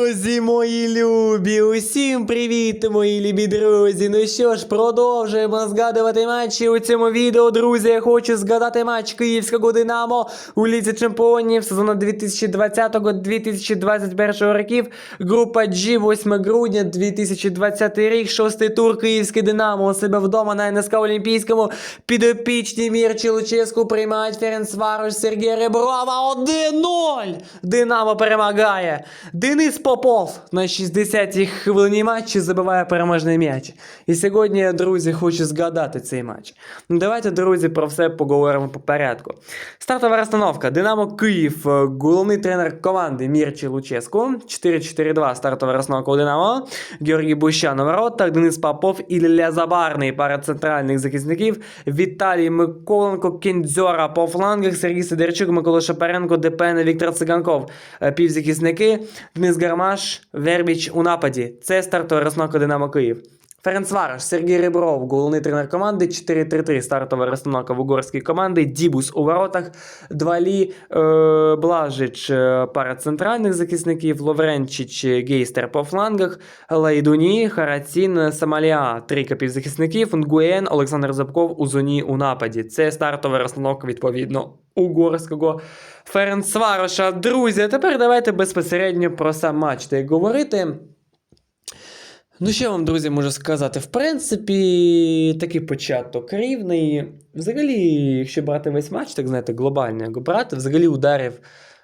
Друзі, мої любі, усім привіт, мої любі друзі. Ну що ж, продовжуємо згадувати матчі у цьому відео. Друзі, я хочу згадати матч Київського Динамо у Лізі Чемпіонів сезону 2020-2021 років. Група G, 8 грудня 2020 рік, шостий тур Київське Динамо у себе вдома на НСК Олімпійському. Підопічні Мірчі Луческу приймають Ференцварош Сергія Реброва 1-0. Динамо перемагає. Денис Попов на 60-й хвилині матчі забиває переможний м'яч. І сьогодні, друзі, хочу згадати цей матч. Ну, давайте, друзі, про все поговоримо по порядку. Стартова розстановка. Динамо Київ, е, головний тренер команди Мірчі Луческу. 4-4-2 стартова розстановка у Динамо. Георгій Бущан у воротах, Денис Попов і Ілля Забарний пара центральних захисників. Віталій Миколенко, Кіндзьора по флангах, Сергій Сидорчук, Микола Шапаренко, Депене, Віктор Циганков. Е, Півзахисники, Денис Гармаш, Вербіч у нападі. Це стартова розстановка Динамо Київ. Ференцвараш, Сергій Ребров, головний тренер команди, 4-3-3 стартова розстановка в угорській команди, Дібус у воротах, Двалі, е, Блажич, е, пара центральних захисників, Ловренчич, е, Гейстер по флангах, Лайдуні, Харацін, Самаліа, трійка півзахисників, Нгуєн, Олександр Забков у зоні у нападі. Це стартова розстановка, відповідно, угорського Ференцвароша. Друзі, тепер давайте безпосередньо про сам матч та як говорити. Ну, що вам, друзі, можу сказати? В принципі, такий початок рівний. Взагалі, якщо брати весь матч, так знаєте, глобально його брати, взагалі ударів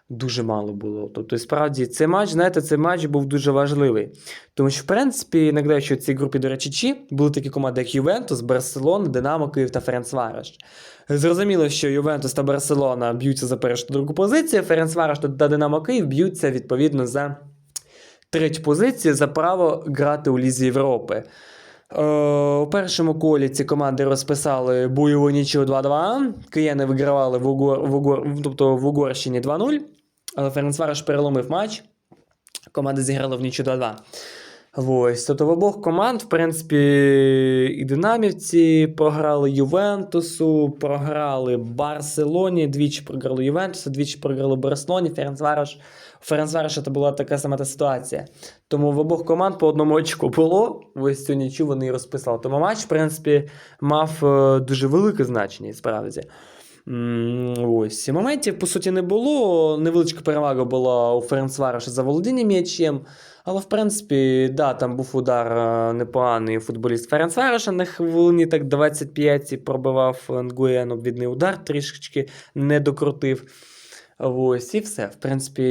дуже мало було. Тобто, справді, цей матч, знаєте, цей матч був дуже важливий. Тому що, в принципі, нагадаю, що в цій групі, до речі, Чі були такі команди, як Ювентус, Барселона, Динамо, Київ та Ференцвараш. Зрозуміло, що Ювентус та Барселона б'ються за першу другу позицію, Ференцвараш та Динамо Київ б'ються відповідно за третю позицію за право грати у Лізі Європи. Е, у першому колі ці команди розписали бойову нічу 2-2. Кияни вигравали в, Угор, в, Угор, тобто в Угорщині 2-0. Але Ференцвараш переломив матч. Команди зіграли в нічого 2-2. Ось, тобто в обох команд, в принципі, і динамівці програли Ювентусу, програли Барселоні, двічі програли Ювентусу, двічі програли Барселоні, Ференцвараш. У Ференцвараша це була така сама та ситуація. Тому в обох команд по одному очку було. Ось цю нічу вони розписали. Тому матч, в принципі, мав е, дуже велике значення, справді. Ось. Моментів, по суті, не було. Невеличка перевага була у Ференцвараша за володіння м'ячем. Але, в принципі, да, там був удар е, непоганий футболіст Ференцвараша на хвилині так 25 і пробивав Нгуєн обвідний удар, трішечки не докрутив. Ось і все. В принципі,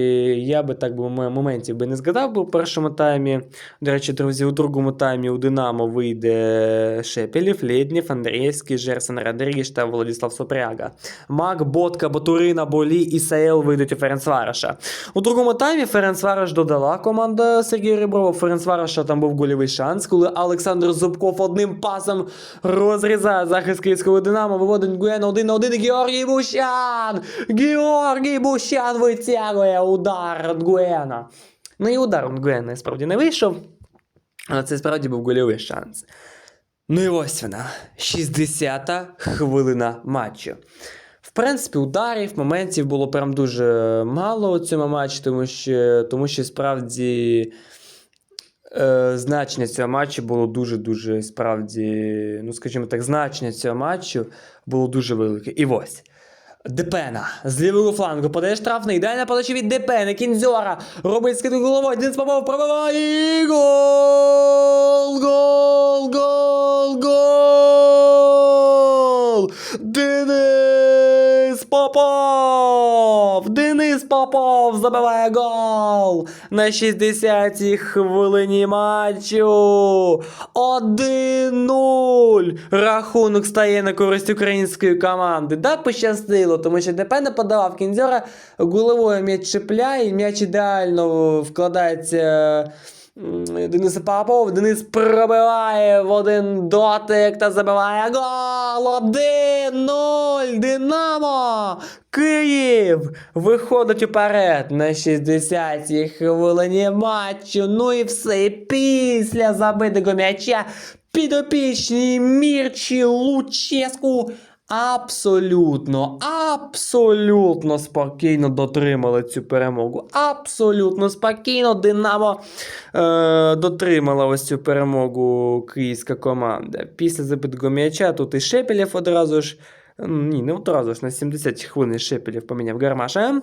я би так би моментів би не згадав би у першому таймі. До речі, друзі, у другому таймі у Динамо вийде Шепелів, Лєднєв, Андрієвський, Жерсон Радрігіш та Владислав Сопряга. Мак, Ботка, Батурина, Болі і Саел вийдуть у Ференцвараша. У другому таймі Ференцвараш додала команда Сергія Реброва. У Ференцвараша там був гольовий шанс, коли Олександр Зубков одним пасом розрізає захист київського Динамо, виводить Гуєн один на один. Георгій Бущан! Георгій Бущан витягує удар Нгуена. Ну і удар Нгуена справді не вийшов, але це справді був гольовий шанс. Ну і ось вона, 60-та хвилина матчу. В принципі, ударів, моментів було прям дуже мало у цьому матчі, тому що, тому що справді е, значення цього матчу було дуже-дуже справді, ну скажімо так, значення цього матчу було дуже велике. І ось. Депена з лівого флангу подає штрафний, ідеальна подача від Депена, Кінзьора, робить скидку головою, Денис Попов пробиває і гол! Гол! Гол! Гол! Денис Попов! Денис Попов забиває гол на 60-й хвилині матчу. 1-0. Рахунок стає на користь української команди. Да, пощастило, тому що ДП не подавав кінзьора, головою м'яч чіпляє, і м'яч ідеально вкладається. Денис Попов, Денис пробиває в один дотик та забиває гол! 1-0! Динамо! Київ виходить уперед на 60-й хвилині матчу. Ну і все. І після забитого м'яча підопічні Мірчі Луческу абсолютно, абсолютно спокійно дотримали цю перемогу. Абсолютно спокійно Динамо е, дотримала ось цю перемогу київська команда. Після забитого м'яча тут і Шепелєв одразу ж. Ні, не одразу ж на 70 хвилин Шепелєв поміняв Гармаша.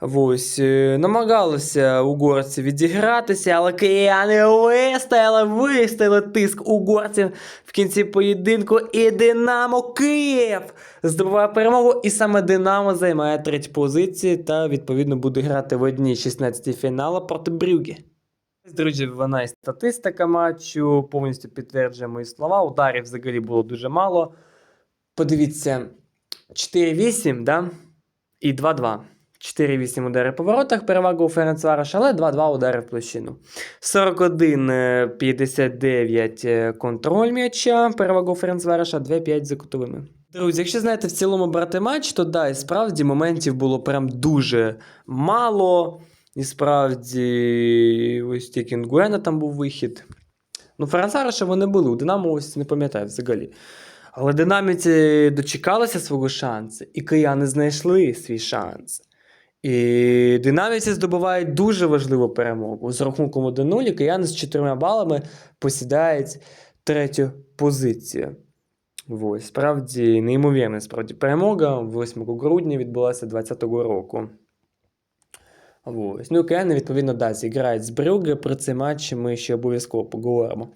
Ось, е, намагалися угорці відігратися, але кияни вистояли, вистояли тиск угорців в кінці поєдинку. І Динамо Київ здобуває перемогу. І саме Динамо займає третю позицію та відповідно буде грати в одній 16 фіналу проти Брюгі. Друзі, вона і статистика матчу повністю підтверджує мої слова. Ударів взагалі було дуже мало. Подивіться, 4-8, да? І 2-2. 4-8 удари по воротах, перевага у Ференцвароша, але 2-2 удари в площину. 41-59 е, контроль м'яча, перевага у Ференцвароша, 2-5 за кутовими. Друзі, якщо знаєте в цілому брати матч, то да, і справді моментів було прям дуже мало. І справді, ось тільки Нгуена там був вихід. Ну, Ференцвароша вони були, у Динамо ось не пам'ятаю взагалі. Але динаміці дочекалися свого шансу, і кияни знайшли свій шанс. І динаміці здобувають дуже важливу перемогу. З рахунком 1-0 і кияни з 4 балами посідають третю позицію. Ось, справді, неймовірна справді перемога 8 грудня відбулася 2020 року. Ось. Ну, і кияни, відповідно, да, зіграють з Брюгге. Про цей матч ми ще обов'язково поговоримо.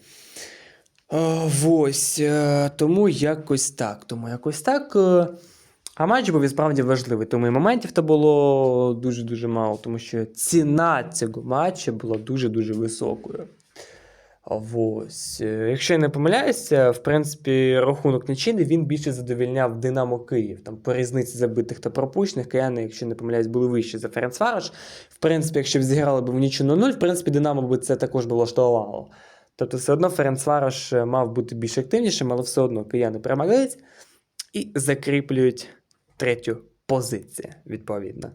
А, Ось, е, тому якось так. Тому якось так. е, А матч був і справді важливий, тому і моментів то було дуже-дуже мало, тому що ціна цього матчу була дуже-дуже високою. Ось. е, Якщо я не помиляюся, в принципі, рахунок нічийний він більше задовільняв Динамо Київ. Там по різниці забитих та пропущених кияни, якщо не помиляюсь, були вищі за Ференцварош. В принципі, якщо б зіграли б в нічу на 0, в принципі, Динамо би це також би влаштовувало. Тобто, все одно Ференцварош е, мав бути більш активнішим, але все одно кияни перемагають і закріплюють третю позицію, відповідно.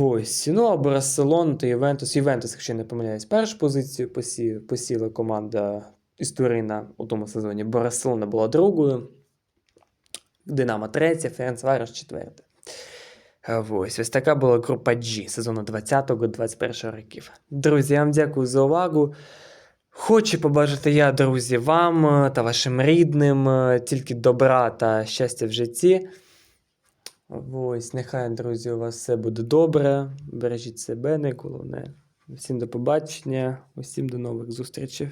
Ось. Ну, а Барселон та Ювентус. Ювентус, якщо я не помиляюсь, першу позицію посі... посіла команда із Турина у тому сезоні. Барселона була другою. Динамо третя, Ференцварош четверта. Ось, ось така була група G сезону 20-21 років. Друзі, я вам дякую за увагу. Хочу побажати я, друзі, вам е, та вашим рідним е, тільки добра та щастя в житті. Ось, нехай, друзі, у вас все буде добре. Бережіть себе, найголовне. Всім до побачення, усім до нових зустрічей.